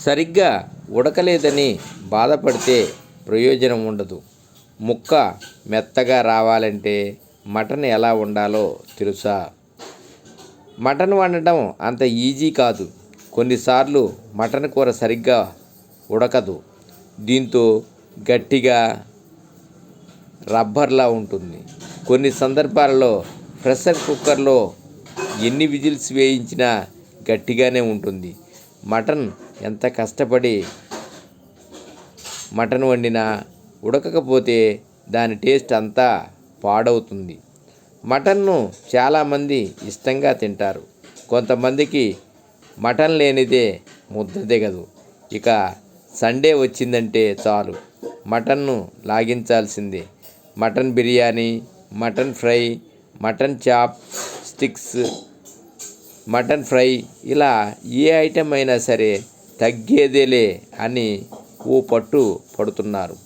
సరిగ్గా ఉడకలేదని బాధపడితే ప్రయోజనం ఉండదు. ముక్క మెత్తగా రావాలంటే మటన్ ఎలా వండాలో తెలుసా? మటన్ వండటం అంత ఈజీ కాదు. కొన్నిసార్లు మటన్ కూర సరిగ్గా ఉడకదు. దీంతో గట్టిగా రబ్బర్లా ఉంటుంది. కొన్ని సందర్భాలలో ప్రెషర్ కుక్కర్లో ఎన్ని విజిల్స్ వేయించినా గట్టిగానే ఉంటుంది. మటన్ ఎంత కష్టపడి మటన్ వండినా ఉడకకపోతే దాని టేస్ట్ అంతా పాడవుతుంది. మటన్ను చాలామంది ఇష్టంగా తింటారు. కొంతమందికి మటన్ లేనిదే ముద్ద దిగదు. ఇక సండే వచ్చిందంటే చాలు. మటన్ను లాగించాల్సిందే. Mutton biryani mutton fry mutton chop sticks mutton fry ఇలా ఏ ఐటెం అయినా సరే తగ్గేదేలే అని ఓ పట్టు పడుతున్నారు.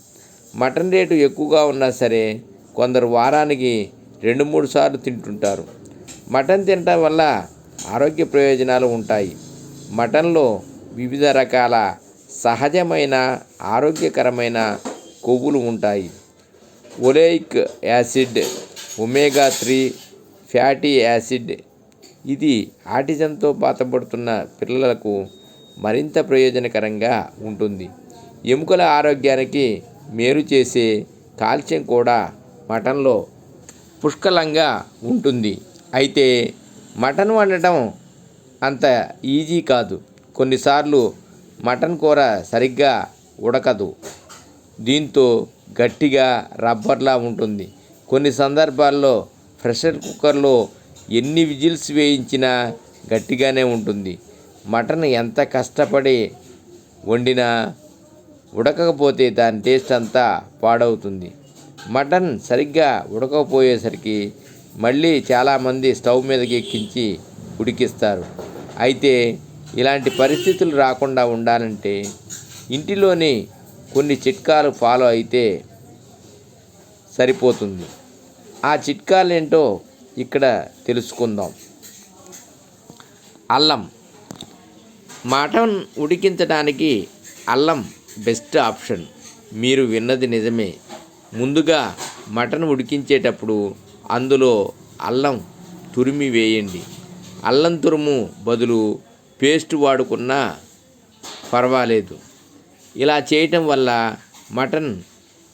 మటన్ రేటు ఎక్కువగా ఉన్నా సరే కొందరు వారానికి రెండు మూడు సార్లు తింటుంటారు. మటన్ తినటం వల్ల ఆరోగ్య ప్రయోజనాలు ఉంటాయి. మటన్లో వివిధ రకాల సహజమైన ఆరోగ్యకరమైన కొవ్వులు ఉంటాయి. Oleic acid omega three fatty acid. ఇది ఆటిజంతో బాధపడుతున్న పిల్లలకు మరింత ప్రయోజనకరంగా ఉంటుంది. ఎముకల ఆరోగ్యానికి మేలు చేసే కాల్షియం కూడా మటన్లో పుష్కలంగా ఉంటుంది. అయితే మటన్ వండటం అంత ఈజీ కాదు. కొన్నిసార్లు మటన్ కూర సరిగ్గా ఉడకదు. దీంతో గట్టిగా రబ్బర్లా ఉంటుంది. కొన్ని సందర్భాల్లో ప్రెషర్ కుక్కర్లో ఎన్ని విజిల్స్ వేయించినా గట్టిగానే ఉంటుంది. మటన్ ఎంత కష్టపడి వండినా ఉడకకపోతే దాని టేస్ట్ అంతా పాడవుతుంది. మటన్ సరిగ్గా ఉడకకపోయేసరికి మళ్ళీ చాలామంది స్టవ్ మీదకి ఎక్కించి ఉడికిస్తారు. అయితే ఇలాంటి పరిస్థితులు రాకుండా ఉండాలంటే ఇంటిలోని కొన్ని చిట్కాలు ఫాలో అయితే సరిపోతుంది. ఆ చిట్కాలు ఏంటో ఇక్కడ తెలుసుకుందాం. అల్లం మటన్ ఉడికించడానికి అల్లం బెస్ట్ ఆప్షన్ మీరు విన్నది నిజమే. ముందుగా మటన్ ఉడికించేటప్పుడు అందులో అల్లం తురిమి వేయండి. అల్లం తురుము బదులు పేస్ట్ వాడుకున్నా పర్వాలేదు. ఇలా చేయటం వల్ల మటన్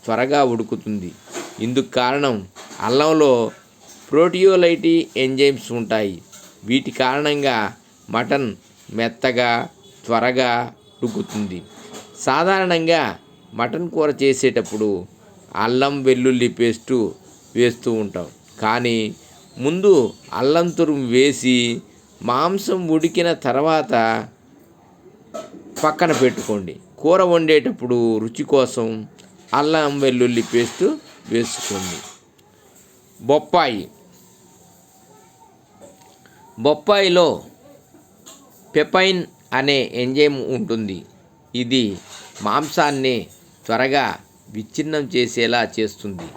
త్వరగా ఉడుకుతుంది. ఇందుకు కారణం అల్లంలో ప్రోటియోలైటీ ఎంజైమ్స్ ఉంటాయి. వీటి కారణంగా మటన్ మెత్తగా త్వరగా ఉడుకుతుంది సాధారణంగా మటన్ కూర చేసేటప్పుడు అల్లం వెల్లుల్లి పేస్టు వేస్తూ ఉంటాం. కానీ ముందు అల్లం తురుము వేసి మాంసం ఉడికిన తర్వాత పక్కన పెట్టుకోండి. కూర వండేటప్పుడు రుచి కోసం అల్లం వెల్లుల్లి పేస్టు వేసుకోండి. బొప్పాయి. బొప్పాయిలో పెపైన్ అనే ఎంజైమ్ ఉంటుంది. ఇది మాంసాన్ని త్వరగా విచ్ఛిన్నం చేసేలా చేస్తుంది.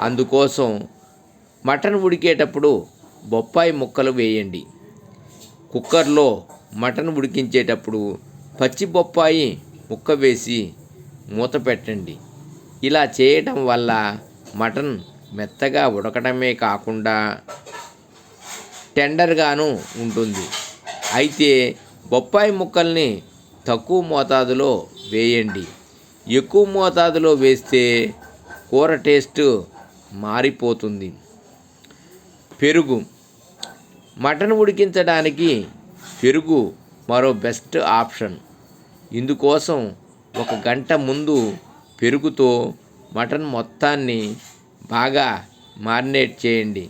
అందుకోసం మటన్ ఉడికేటప్పుడు బొప్పాయి ముక్కలు వేయండి. కుక్కర్లో మటన్ ఉడికించేటప్పుడు పచ్చి బొప్పాయి ముక్క వేసి మూత పెట్టండి. ఇలా చేయటం వల్ల మటన్ మెత్తగా ఉడకడమే కాకుండా టెండర్గాను ఉంటుంది. అయితే బొప్పాయి ముక్కల్ని తక్కువ మోతాదులో వేయండి. ఎక్కువ మోతాదులో వేస్తే కూర టేస్ట్ మారిపోతుంది. పెరుగు. మటన్ ఉడికించడానికి పెరుగు మరో బెస్ట్ ఆప్షన్. ఇందుకోసం ఒక గంట ముందు పెరుగుతో మటన్ మొత్తాన్ని బాగా మారినేట్ చేయండి.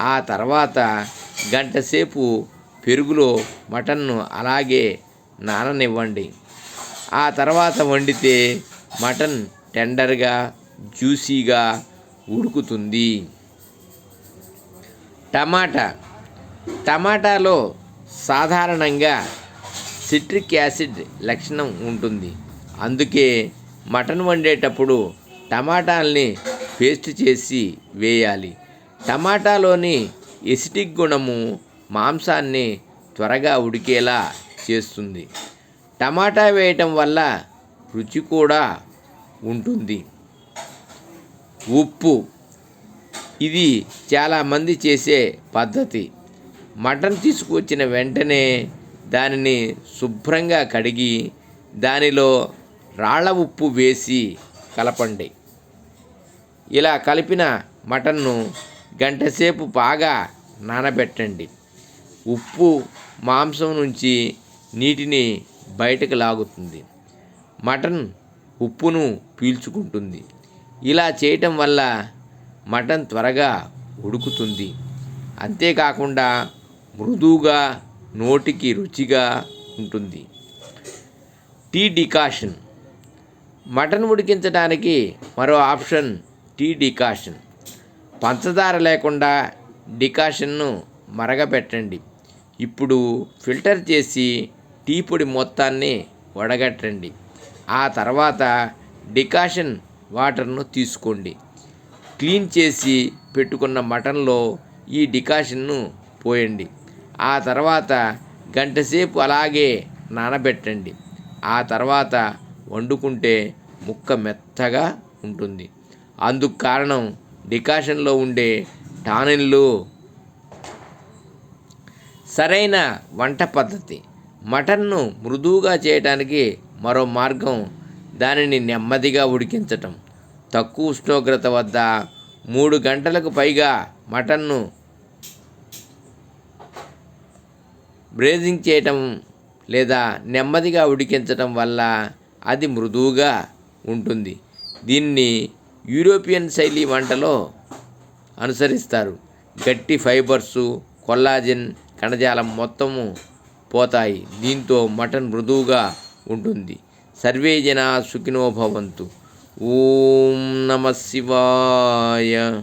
ఆ తర్వాత గంట సేపు పెరుగులో మటన్ను అలాగే నాననివ్వండి. ఆ తర్వాత వండితే మటన్ టెండర్గా జ్యూసీగా ఉడుకుతుంది. టమాటా. టమాటాలో సాధారణంగా సిట్రిక్ యాసిడ్ లక్షణం ఉంటుంది. అందుకే మటన్ వండేటప్పుడు టమాటాల్ని పేస్ట్ చేసి వేయాలి. టమాటాలోని ఎసిటిక్ గుణము మాంసాన్ని త్వరగా ఉడికేలా చేస్తుంది. టమాటా వేయటం వల్ల రుచి కూడా ఉంటుంది. ఉప్పు. ఇది చాలామంది చేసే పద్ధతి. మటన్ తీసుకువచ్చిన వెంటనే దానిని శుభ్రంగా కడిగి దానిలో రాళ్ళ ఉప్పు వేసి కలపండి. ఇలా కలిపిన మటన్ను గంటసేపు బాగా నానబెట్టండి. ఉప్పు మాంసం నుంచి నీటిని బయటకు లాగుతుంది. మటన్ ఉప్పును పీల్చుకుంటుంది. ఇలా చేయటం వల్ల మటన్ త్వరగా ఉడుకుతుంది. అంతేకాకుండా మృదువుగా నోటికి రుచిగా ఉంటుంది. Tea decoction. మటన్ ఉడికించడానికి మరో ఆప్షన్ టీ డికాషన్. పంచదార లేకుండా డికాషన్ను మరగపెట్టండి. ఇప్పుడు ఫిల్టర్ చేసి టీ పొడి మొత్తాన్ని వడగట్టండి. ఆ తర్వాత డికాషన్ వాటర్ను తీసుకోండి. క్లీన్ చేసి పెట్టుకున్న మటన్లో ఈ డికాషన్ను పోయండి. ఆ తర్వాత గంటసేపు అలాగే నానబెట్టండి. ఆ తర్వాత వండుకుంటే ముక్క మెత్తగా ఉంటుంది. అందుకు కారణం డికాషన్లో ఉండే టానిన్లు సరైన వంట పద్ధతి. మటన్ను మృదువుగా చేయడానికి మరో మార్గం దానిని నెమ్మదిగా ఉడికించటం. తక్కువ ఉష్ణోగ్రత వద్ద మూడు గంటలకు పైగా మటన్ను బ్రేజింగ్ చేయటం లేదా నెమ్మదిగా ఉడికించటం వల్ల అది మృదువుగా ఉంటుంది. దీన్ని యూరోపియన్ శైలి వంటలో అనుసరిస్తారు. గట్టి ఫైబర్సు కొల్లాజిన్ కణజాలం మొత్తము పోతాయి. దీంతో మటన్ మృదువుగా ఉంటుంది. సర్వే జనా సుఖినోభవంతు ఓం నమ శివాయ.